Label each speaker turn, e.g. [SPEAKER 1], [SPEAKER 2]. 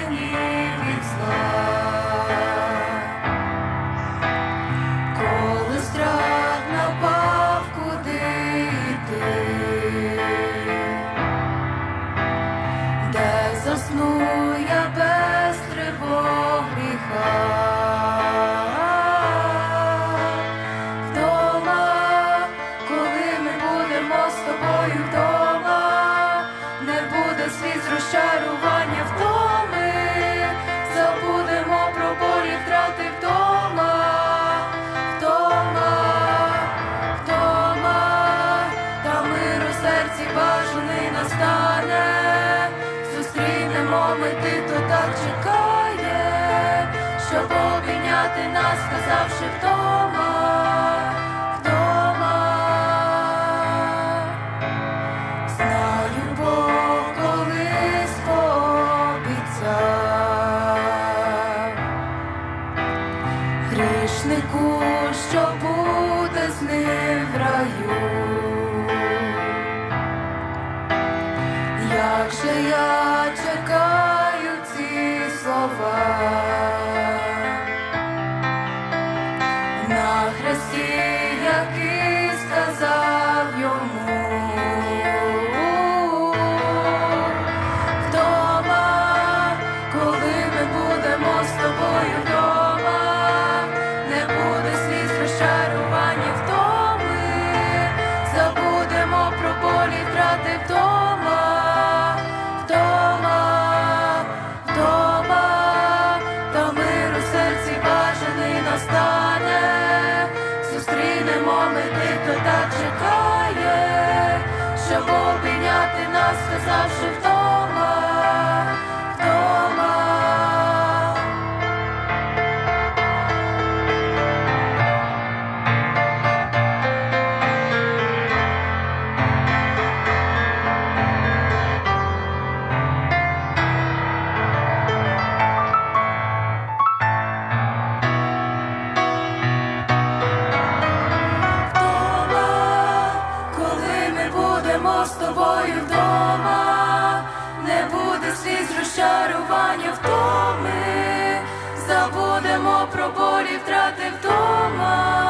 [SPEAKER 1] Yeah. you. мами то так чекає, щоб обійняти нас, сказавши вдома, вдома, знаю, бо колись пообіцяв грішнику, що буде з ним в раю. Як же я чекаю ці слова. На хресті, який сказав чекає, щоб обійняти нас, сказавши вдома, з тобою вдома, не буде сліз розчарування втоми, забудемо про болі втрати вдома,